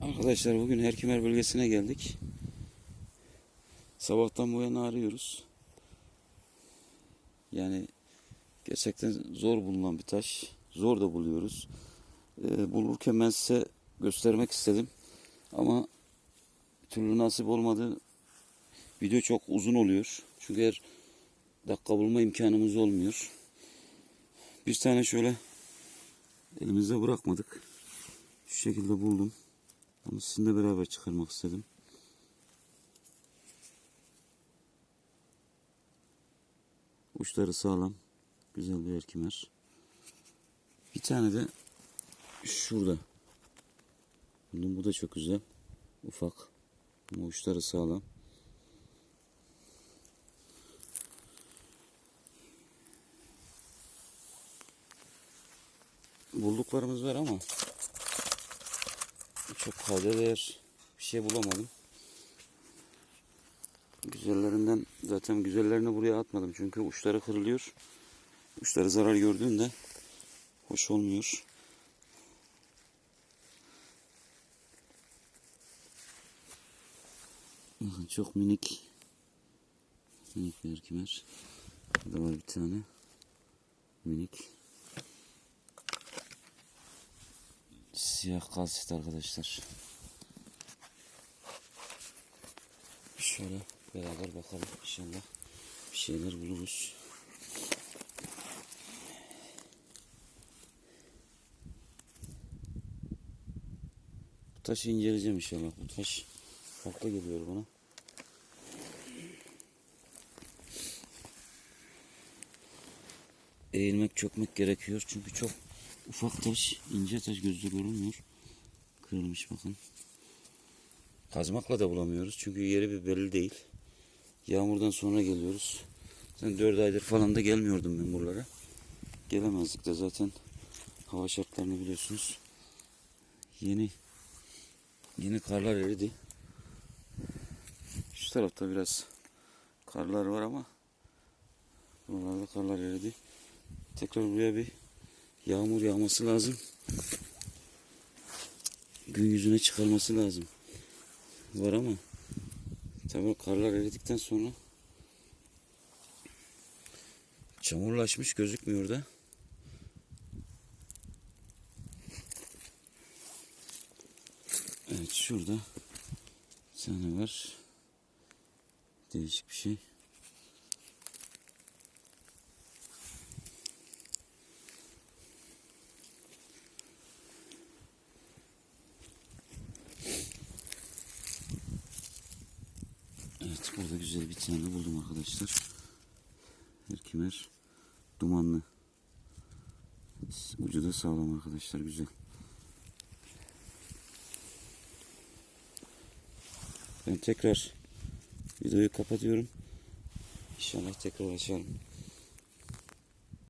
Arkadaşlar bugün Herkimer bölgesine geldik. Sabahtan bu yana arıyoruz. Yani gerçekten zor bulunan bir taş. Zor da buluyoruz. Ee, bulurken ben size göstermek istedim. Ama türlü nasip olmadı. Video çok uzun oluyor. Çünkü her dakika bulma imkanımız olmuyor. Bir tane şöyle elimizde bırakmadık. Şu şekilde buldum. Onu sizinle beraber çıkarmak istedim. Uçları sağlam. Güzel bir erkimer. Bir tane de şurada. Bunun bu da çok güzel. Ufak. Ama uçları sağlam. Bulduklarımız var ama çok kayda değer bir şey bulamadım. Güzellerinden zaten güzellerini buraya atmadım çünkü uçları kırılıyor. Uçları zarar gördüğünde hoş olmuyor. Çok minik minik bir erkemer. Burada var bir tane minik siyah kalsit arkadaşlar. Şöyle beraber bakalım inşallah bir şeyler buluruz. Bu taşı inceleyeceğim inşallah. Bu taş farklı geliyor bana. Eğilmek çökmek gerekiyor çünkü çok ufak taş, ince taş gözle görünmüyor. Kırılmış bakın. Kazmakla da bulamıyoruz çünkü yeri bir belli değil. Yağmurdan sonra geliyoruz. Zaten 4 aydır falan da gelmiyordum ben buralara. Gelemezdik de zaten hava şartlarını biliyorsunuz. Yeni yeni karlar eridi. Şu tarafta biraz karlar var ama buralarda karlar eridi. Tekrar buraya bir yağmur yağması lazım. Gün yüzüne çıkarması lazım. Var ama tabii karlar eridikten sonra çamurlaşmış gözükmüyor da. Evet şurada tane var. Değişik bir şey. Evet burada güzel bir tane buldum arkadaşlar. Herkimer dumanlı. Ucu da sağlam arkadaşlar güzel. Ben tekrar videoyu kapatıyorum. İnşallah tekrar açarım.